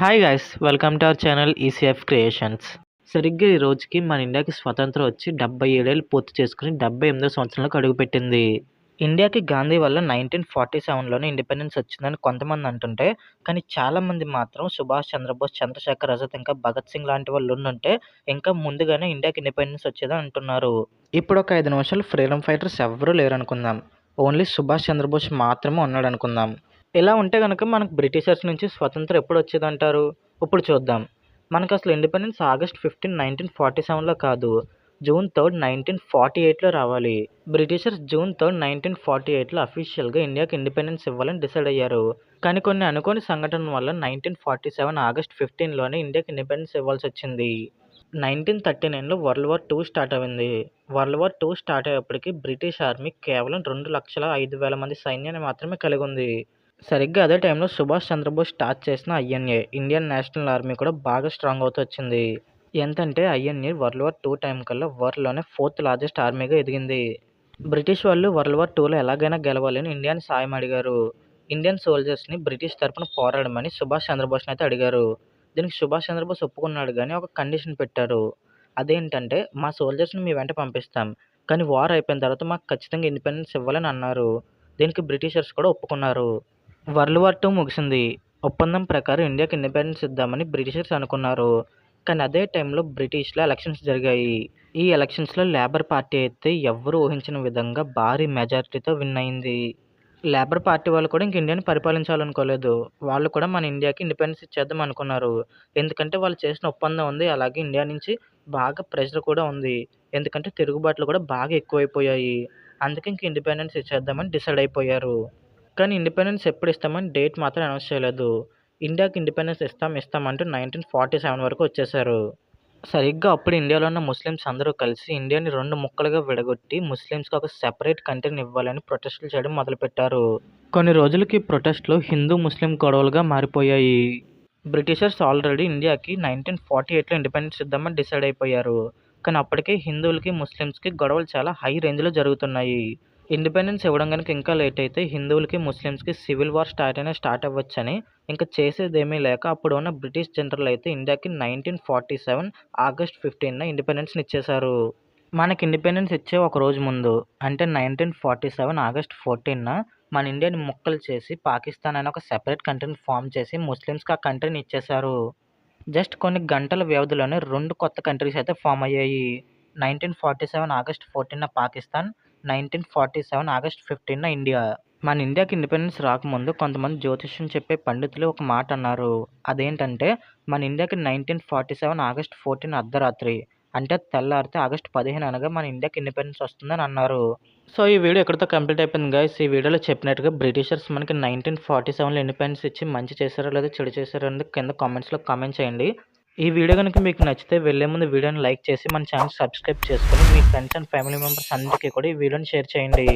Hi guys welcome to our channel ECF creations సరిగ్గా ఈ రోజుకి మన ఇండియాకి స్వతంత్రం వచ్చి డెబ్బై ఏడేళ్ళు పూర్తి చేసుకుని డెబ్బై ఎనిమిదో సంవత్సరంలోకి అడుగుపెట్టింది. ఇండియాకి గాంధీ వల్ల నైన్టీన్ ఫార్టీ సెవెన్లోనే ఇండిపెండెన్స్ వచ్చిందని కొంతమంది అంటుంటే కానీ చాలామంది మాత్రం సుభాష్ చంద్రబోస్ చంద్రశేఖర్ ఆజాద్ ఇంకా భగత్ సింగ్ లాంటి వాళ్ళు ఉండుంటే ఇంకా ముందుగానే ఇండియాకి ఇండిపెండెన్స్ వచ్చేదని అంటున్నారు. ఇప్పుడు ఒక ఐదు నిమిషాలు ఫ్రీడమ్ ఫైటర్స్ ఎవరూ లేరు అనుకుందాం ఓన్లీ సుభాష్ చంద్రబోస్ మాత్రమే ఉన్నాడు అనుకుందాం ఇలా ఉంటే కనుక మనకు బ్రిటిషర్స్ నుంచి స్వతంత్రం ఎప్పుడు వచ్చేదంటారు? ఇప్పుడు చూద్దాం. మనకు అసలు independence August fifteen nineteen forty సెవెన్లో కాదు. జూన్ థర్డ్ నైన్టీన్ ఫార్టీ ఎయిట్లో రావాలి. Britishers June third nineteen forty ఎయిట్లో అఫీషియల్గా ఇండియాకి ఇండిపెండెన్స్ ఇవ్వాలని డిసైడ్ అయ్యారు. కానీ కొన్ని అనుకోని సంఘటన వల్ల నైన్టీన్ ఫార్టీ సెవెన్ ఆగస్ట్ ఫిఫ్టీన్లోనే ఇండియాకి ఇండిపెండెన్స్ ఇవ్వాల్సి వచ్చింది. నైన్టీన్ థర్టీ నైన్లో వరల్డ్ వార్ టూ స్టార్ట్ అయింది. వరల్డ్ వార్ టూ స్టార్ట్ అయ్యేప్పటికి బ్రిటిష్ ఆర్మీ కేవలం రెండు లక్షల ఐదు వేల మంది సైన్యాన్ని మాత్రమే కలిగి ఉంది. సరిగ్గా అదే టైంలో సుభాష్ చంద్రబోస్ స్టార్ట్ చేసిన ఐఎన్ఏ ఇండియన్ నేషనల్ ఆర్మీ కూడా బాగా స్ట్రాంగ్ అవుతూ వచ్చింది. ఎంతంటే INA world war two time కల్లా వరల్డ్లోనే ఫోర్త్ లార్జెస్ట్ ఆర్మీగా ఎదిగింది. బ్రిటిష్ వాళ్ళు వరల్డ్ వార్ టూలో ఎలాగైనా గెలవాలని ఇండియాని సాయం అడిగారు. ఇండియన్ సోల్జర్స్ని బ్రిటిష్ తరపున పోరాడమని సుభాష్ చంద్రబోస్ని అయితే అడిగారు. దీనికి సుభాష్ చంద్రబోస్ ఒప్పుకున్నాడు కానీ ఒక కండిషన్ పెట్టారు. అదేంటంటే మా సోల్జర్స్ని మీ వెంట పంపిస్తాం. కానీ వార్ అయిపోయిన తర్వాత మాకు ఖచ్చితంగా ఇండిపెండెన్స్ ఇవ్వాలని అన్నారు. దీనికి బ్రిటిషర్స్ కూడా ఒప్పుకున్నారు. వరల్డ్ వార్ టూ ముగిసింది. ఒప్పందం ప్రకారం ఇండియాకి ఇండిపెండెన్స్ ఇద్దామని బ్రిటిషర్స్ అనుకున్నారు. కానీ అదే టైంలో బ్రిటిష్లో ఎలక్షన్స్ జరిగాయి. ఈ ఎలక్షన్స్లో లేబర్ పార్టీ అయితే ఎవ్వరూ ఊహించిన విధంగా భారీ మెజారిటీతో విన్ అయింది. లేబర్ పార్టీ వాళ్ళు కూడా ఇంక ఇండియాని పరిపాలించాలనుకోలేదు. వాళ్ళు కూడా మన ఇండియాకి ఇండిపెండెన్స్ ఇచ్చేద్దాం అనుకున్నారు. ఎందుకంటే వాళ్ళు చేసిన ఒప్పందం ఉంది. అలాగే ఇండియా నుంచి బాగా ప్రెషర్ కూడా ఉంది. ఎందుకంటే తిరుగుబాట్లు కూడా బాగా ఎక్కువైపోయాయి. అందుకే ఇంక ఇండిపెండెన్స్ ఇచ్చేద్దామని డిసైడ్ అయిపోయారు. కానీ ఇండిపెండెన్స్ ఎప్పుడు ఇస్తామని డేట్ మాత్రం అనౌన్స్ చేయలేదు. ఇండియాకి ఇండిపెండెన్స్ ఇస్తాం ఇస్తాం అంటూ నైన్టీన్ ఫార్టీ సెవెన్ వరకు వచ్చేసారు. సరిగ్గా అప్పుడు ఇండియాలో ఉన్న ముస్లిమ్స్ అందరూ కలిసి ఇండియాని రెండు ముక్కలుగా విడగొట్టి ముస్లిమ్స్కి ఒక సెపరేట్ కంట్రీని ఇవ్వాలని ప్రొటెస్టులు చేయడం మొదలుపెట్టారు. కొన్ని రోజులకి ప్రొటెస్ట్లు హిందూ ముస్లిం గొడవలుగా మారిపోయాయి. బ్రిటిషర్స్ ఆల్రెడీ ఇండియాకి నైన్టీన్ ఫార్టీ ఎయిట్లో ఇండిపెండెన్స్ ఇద్దామని డిసైడ్ అయిపోయారు. కానీ అప్పటికే హిందువులకి ముస్లిమ్స్కి గొడవలు చాలా హై రేంజ్లో జరుగుతున్నాయి. ఇండిపెండెన్స్ ఇవ్వడం కనుక ఇంకా లేట్ అయితే హిందువులకి ముస్లిమ్స్కి సివిల్ వార్ స్టార్ట్ అయినా స్టార్ట్ అవ్వచ్చని ఇంకా చేసేదేమీ లేక అప్పుడు ఉన్న బ్రిటిష్ జనరల్ అయితే ఇండియాకి నైన్టీన్ ఫార్టీ సెవెన్ ఆగస్ట్ ఫిఫ్టీన్న ఇండిపెండెన్స్ని ఇచ్చేశారు. మనకి ఇండిపెండెన్స్ ఇచ్చే ఒక రోజు ముందు అంటే నైన్టీన్ ఫార్టీ సెవెన్ ఆగస్ట్ ఫోర్టీన్న మన ఇండియాని ముక్కలు చేసి పాకిస్తాన్ అనే ఒక సెపరేట్ కంట్రీని ఫామ్ చేసి ముస్లిమ్స్కి ఆ కంట్రీని ఇచ్చేశారు. జస్ట్ కొన్ని గంటల వ్యవధిలోనే రెండు కొత్త కంట్రీస్ అయితే ఫామ్ అయ్యాయి. Nineteen forty seven August ఫోర్టీన్న Pakistan nineteen forty seven August fifteen India. మన ఇండియాకి ఇండిపెండెన్స్ రాకముందు కొంతమంది జ్యోతిష్యం చెప్పే పండితులు ఒక మాట అన్నారు. అదేంటంటే మన ఇండియాకి nineteen forty seven August fourteen అర్ధరాత్రి. అంటే తెల్లారితే ఆగస్ట్ పదిహేను అనగా మన ఇండియాకి ఇండిపెండెన్స్ వస్తుందని అన్నారు. సో ఈ వీడియో ఎక్కడితో కంప్లీట్ అయిపోయింది గైస్ ఈ వీడియోలో చెప్పినట్టుగా బ్రిటిషర్స్ మనకి నైన్టీన్ ఫార్టీ సెవెన్లో ఇండిపెండెన్స్ ఇచ్చి మంచి చేశారో లేదా చెడు చేశారో అనేది కింద కామెంట్స్లో కామెంట్ చేయండి. ఈ వీడియో కనుక మీకు నచ్చితే వెళ్ళే ముందు వీడియోని లైక్ చేసి మన ఛానల్ సబ్స్క్రైబ్ చేసుకొని మీ ఫ్రెండ్స్ అండ్ ఫ్యామిలీ మెంబర్స్ అందరికీ కూడా ఈ వీడియోని షేర్ చేయండి.